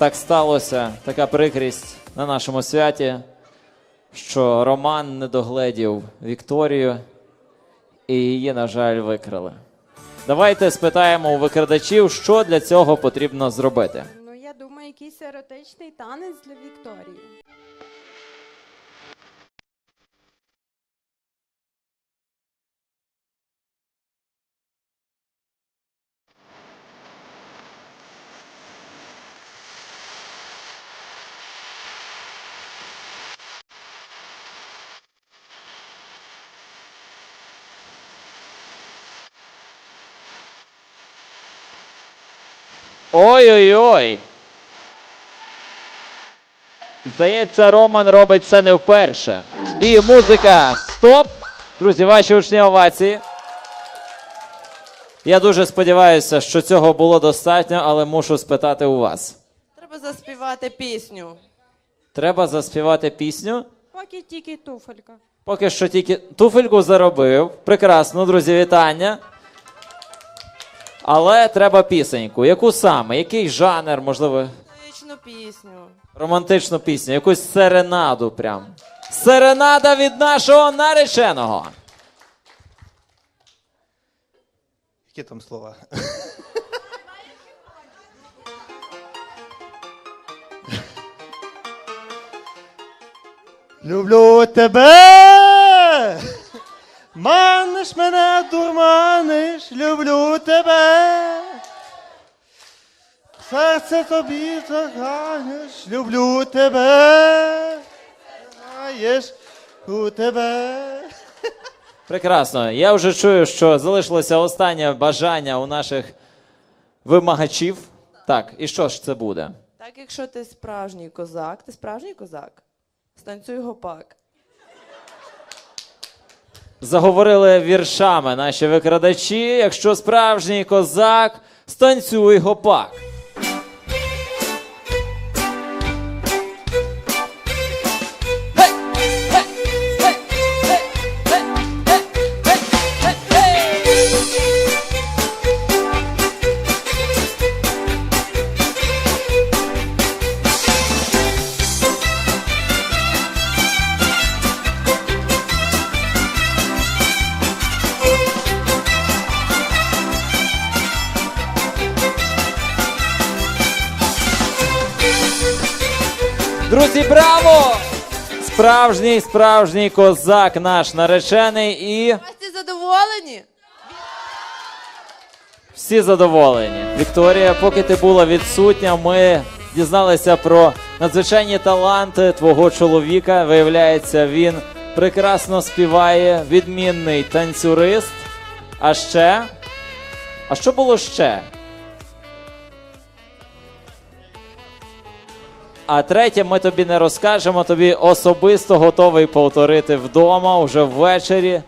так сталося, така прикрість на нашому святі, що Роман не догледів Вікторію і її, на жаль, викрали. Давайте спитаємо у викрадачів, що для цього потрібно зробити. Ну, я думаю, якийсь еротичний танець для Вікторії. Ой-ой-ой. Здається, Роман робить це не вперше. І музика. Стоп! Друзі, ваші учні овації. Я дуже сподіваюся, що цього було достатньо, але мушу спитати у вас. Треба заспівати пісню. Треба заспівати пісню. Поки тільки туфелька. Поки що тільки туфельку заробив. Прекрасно, друзі, вітання. Але треба пісеньку. Яку саме? Який жанр, можливо, Вічну пісню. романтичну пісню, якусь серенаду прям. Серенада від нашого нареченого. Які там слова? Люблю тебе, маниш мене, дурманиш, люблю тебе. Серце тобі заганиш, люблю тебе. Знаєш, у тебе. Прекрасно. Я вже чую, що залишилося останнє бажання у наших вимагачів. Так, і що ж це буде? Так, якщо ти справжній козак, ти справжній козак. Станцюй гопак. Заговорили віршами наші викрадачі. Якщо справжній козак, станцюй гопак. Друзі, браво! Справжній, справжній козак наш наречений і Гості задоволені? всі задоволені. Вікторія, поки ти була відсутня, ми дізналися про надзвичайні таланти твого чоловіка. Виявляється, він прекрасно співає, відмінний танцюрист. А ще. А що було ще? А третє, ми тобі не розкажемо, тобі особисто готовий повторити вдома уже ввечері.